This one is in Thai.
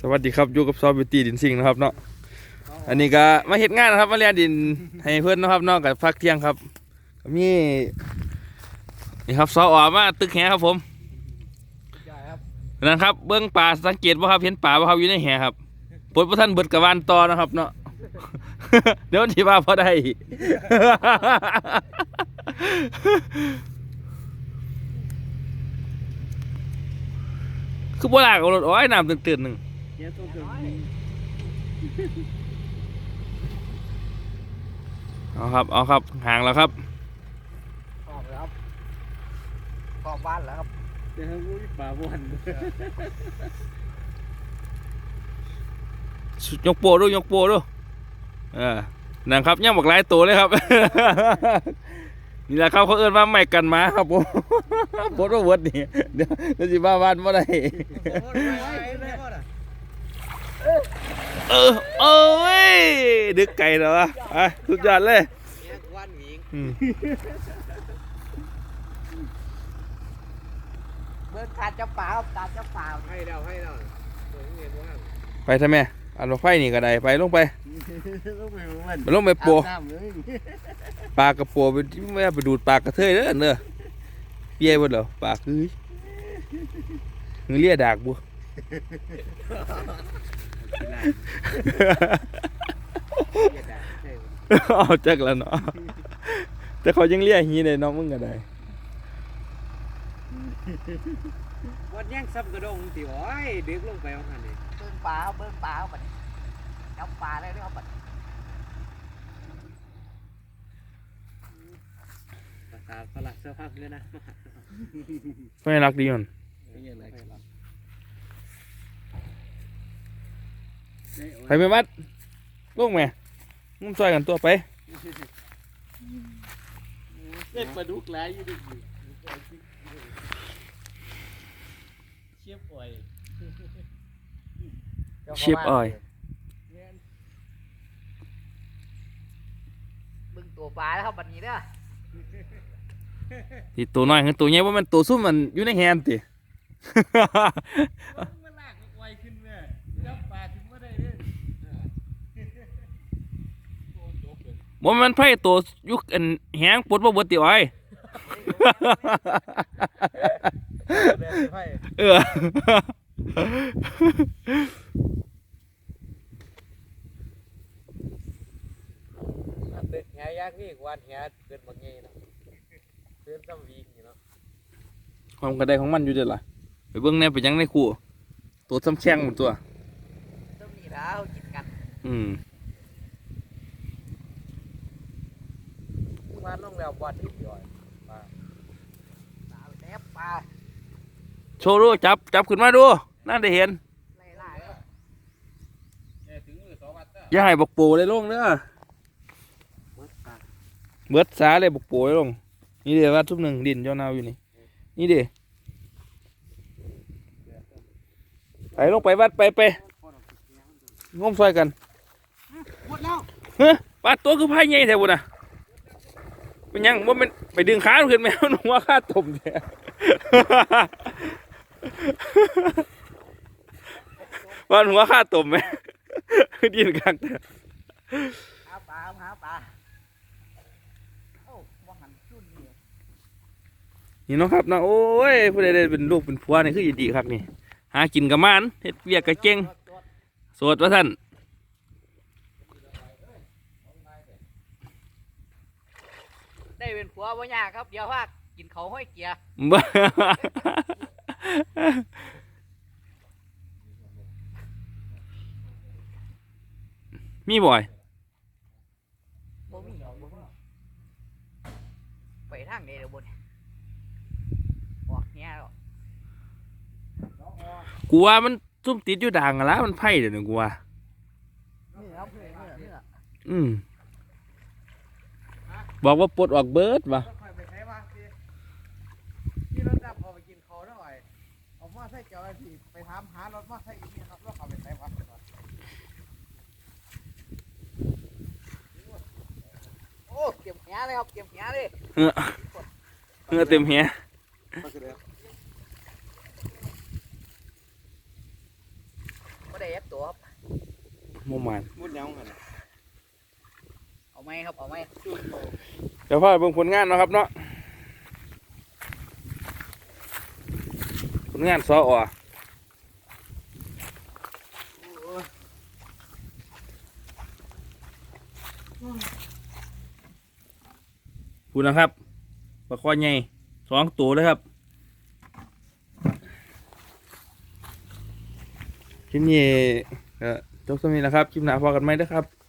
สวัสดีครับอยู่กับซอฟบิวตี้ดินซิงนะครับเนาะอันนี้ก็มาเฮ็ดงานนะครับมาเรียนดินให้เพื่อนนะครับเนาะกับพักเที่ยงครับก็มีนี่ครับซอออมาตึกแหครับผมนั่นครับเบื้องป่าสังเกตว่าครับเห็นป่าว่าครับอยู่ในแหครับปดพระท่านเบิดกับวานต่อนะครับเนาะเดี๋ยวที่ว่าพอได้คือโบราณเอารถอ้อยน้ำตื่นๆหนึ่ง ดี๋ยวต้องเกิดเอาครับ เอาครับ ห่างแล้วครับขอบแล้วครับขอบบ้านแล้วครับ เดี๋ยวรู้ป่าบ้านยกโปรดูยกโปรดูเออนั่นครับย่างบอกหลายตัวเลยครับ นี่แหละครับเขาเอิ้นว่าไม่กันหมาครับผมโพสต์ว่าเวิร์ดนี่เดี๋ยวเดี๋ยวสิบ้าบ้านว่าได้ เออเอ้ยดึกไก่เหรอวะไปสุดยอดเลยเนี่ยกวนหวิงอืมเบิร์ขาดจะป่าครับขาดจะป่าให้เราให้เราเงินว่างไปทำไมอันรถไฟนี่ก็ได้ไปลงไปลูกมือมันไปลงไปปัวน้ำเลยปลากระปัวไปไม่เอาไปดูดปลากระเทยเด้อเด้อเปี้ยบ่เหรอปลาคือมือเลียดากบัว เอาจักแล้วเนาะแต่เขายังเลียหีเลยเนาะมึงก็ได้วันย่างซับกระดงติโอ้ยดึกลงไปว่าคันนี้เบิ้งป่าเบิ้งป่าครับบัดนี้จับป่าเลยนะครับบัดภาษาฝรั่งเสื้อผ้าเลยนะไม่รักดีมัน ไปไม่มัดลูกแม่งุ้มซอยกันตัวไปเล่นปลาดุกหลายอยู่ดิเชียบอ่อยเชียบอ้อยเบิ้งตัวป่าแล้วครับบัดนี้เด้อที่ตัวน้อยคือตัวใหญ่ว่ามันตัวซุ่มมันอยู่ในแฮนติ มันลากไวขึ้นแม่จับปลาถึงว่าได้เด้ บ่แมันไผตัวยุคอันแหงปลดบ่เบิดติอ้อย เออ เด็กแหยากนี่กวนแหเกินบางงี้นะเกินซ้ำวีนี่เนาะความกระไดของมันอยู่เด้อล่ะ ไปเบิ่งแหน่ไปยังในคู่ตัวซ้ำแข้งหมดตัว ต้องนี่แล้วกินกัน อืม มาลงแล้วบอดที่ย่อยปลาแนบปลาโชว์ดูจับจับขึ้นมาดูน่าได้เห็นไล่ล่าแล้วถึงมือสองวัดอย่าให้บอกโปเลยลงเด้อมืดปลาเบิดสาเลยบอกโปเลยลง นี่เดี๋ยวว่าทุบหนึ่งดินเจ้านาวอยู่นี่ นี่เดี๋ยวไปลงไปวัดไปไปงมซอยกันหมดแล้วเฮ้ยปลาตัวคือพายใหญ่แท้บุน่ะ เป็นหยังว่ามันไปดึงขามันขึ้นแมวหนูว่าข้าตมแท้ว่าหัวข้าตมไหมดินกลางแต่หาปลาหาปลาโอ้ว่าหันจุ่นนี่นี่เนาะครับเนาะโอ้ยผู้ใดได้เป็นลูกเป็นผัวนี่คือดีครับนี่ หากินกับมานเฮ็ดเวียกกับเก่งโสดว่าท่าน ได้เป็นผัวบ่ยากครับ เดี๋ยวว่ากินเขาวห้อยเกียร์บ้ามีบ่อยบ่มีบ่มีไปทางไหนเดี๋ยวบนออกเนี้ยแล้วกูว่ามันซุ่มติดอยู่ด่างอะละมันไพ่เดี๋ยวนี้กูว่านี่ครับเพื่อนเพื่อนเพื่อนอืม บอกว่าปลดออกเบิร์ดวะค่อยไปใช้ว่าสิที่รถดับพอไปกินเขาหน่อยเอามาใส่เจ้าหน้าที่ไปถามหารถมาใส่อีกนี่ครับแล้วเขาไปใช้วัดก่อนโอ้เก็บแหเลยครับเก็บแหเลยเงือเงือเต็มเหียบ่ได้เอฟตัวครับโมมันมุดยังกันเอาไหมครับเอาไหมเดี๋ยวพ่อเบิ่งผลงานเนาะครับเนาะผลงานซออ่อพูดนะครับปลาคอใหญ่สองตัวเลยครับคลิปนี้ก็จบสมีนะครับ คลิปหน้าพอกันไหมนะครับ